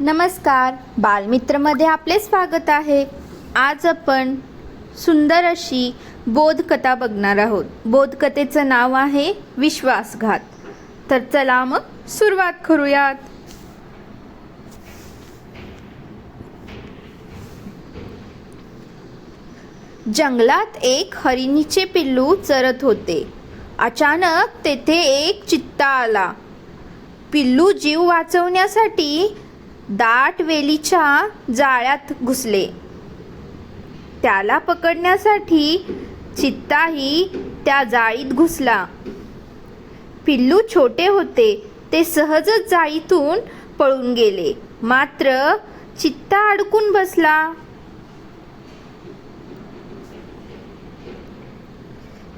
नमस्कार. बालमित्रमध्ये आपले स्वागत आहे. आज आपण सुंदर अशी बोधकथा बघणार आहोत. बोधकथेचं नाव आहे विश्वासघात. तर चला मग सुरुवात करूयात. जंगलात एक हरिणीचे पिल्लू चरत होते. अचानक तेथे एक चित्ता आला. पिल्लू जीव वाचवण्यासाठी दाट वेलीच्या जाळ्यात घुसले. त्याला पकडण्यासाठी चित्ताही त्या जाळीत घुसला. पिल्लू छोटे होते ते सहजच जाळीतून पळून गेले. मात्र चित्ता अडकून बसला.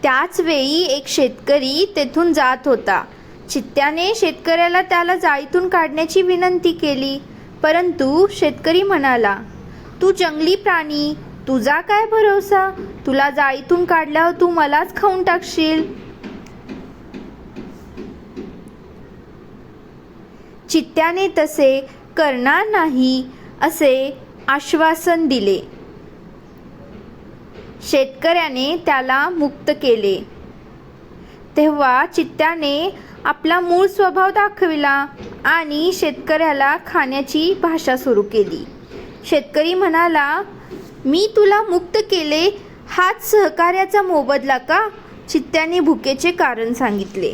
त्याच वेळी एक शेतकरी तेथून जात होता. चित्त्याने शेतकऱ्याला त्याला जाळीतून काढण्याची विनंती केली. परंतु शेतकरी म्हणाला तू जंगली प्राणी तुझा काय भरोसा? तुला जाळीतून काढल्यावर तू मलाच खाऊन टाकशील. चित्त्याने तसे करणार नाही असे आश्वासन दिले. शेतकऱ्याने त्याला मुक्त केले. तेव्हा चित्त्याने आपला मूळ स्वभाव दाखविला. आणि शेतकऱ्याला खाण्याची भाषा सुरू केली. शेतकरी म्हणाला मी तुला मुक्त केले हाच सहकार्याचा मोबदला का? चित्त्याने भुकेचे कारण सांगितले.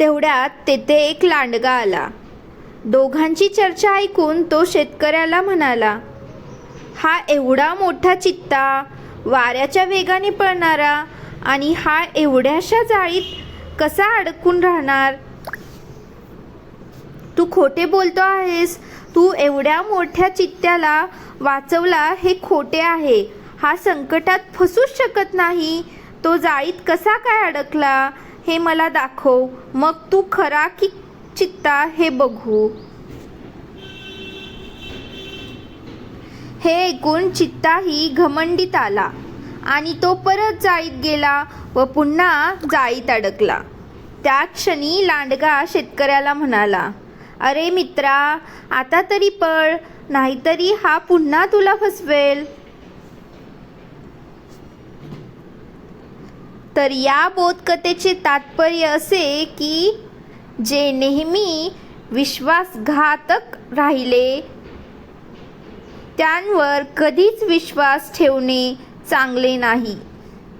तेवढ्यात तेथे एक लांडगा आला. दोघांची चर्चा ऐकून तो शेतकऱ्याला म्हणाला हा एवढा मोठा चित्ता वाऱ्याच्या वेगाने पळणारा आणि हा एवढ्याशा जाळीत कसा अडकून राहणार? तू खोटे बोलतो आहेस. तू एवढ्या मोठ्या चित्त्याला वाचवला हे खोटे आहे. हा संकटात फसूच शकत नाही. तो जाळीत कसा काय अडकला हे मला दाखव. मग तू खरा की चित्ता हे बघू. हे ऐकून चित्ताही घमंडीत आला. आणि तो परत जाळीत गेला व पुन्हा जाळीत अडकला. त्या क्षणी लांडगा शेतकऱ्याला म्हणाला अरे मित्रा आता तरी पळ नाहीतरी हा पुन्हा तुला फसवेल. तर या बोधकथेचे तात्पर्य असे की जे नेहमी विश्वासघातक राहिले त्यांवर कधीच विश्वास ठेवणे चांगले नाही.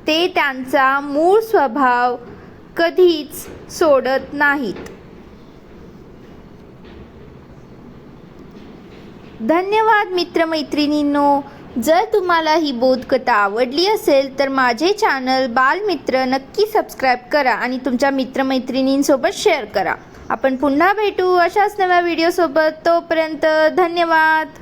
ते त्यांचा मूळ स्वभाव कधीच सोडत नाहीत. धन्यवाद मित्रमैत्रिणींनो. जर तुम्हाला ही बोधकथा आवडली असेल तर माझे चॅनल बालमित्र नक्की सबस्क्राईब करा आणि तुमच्या मित्रमैत्रिणींसोबत शेअर करा. आपण पुन्हा भेटू अशाच नव्या व्हिडिओसोबत. तोपर्यंत धन्यवाद.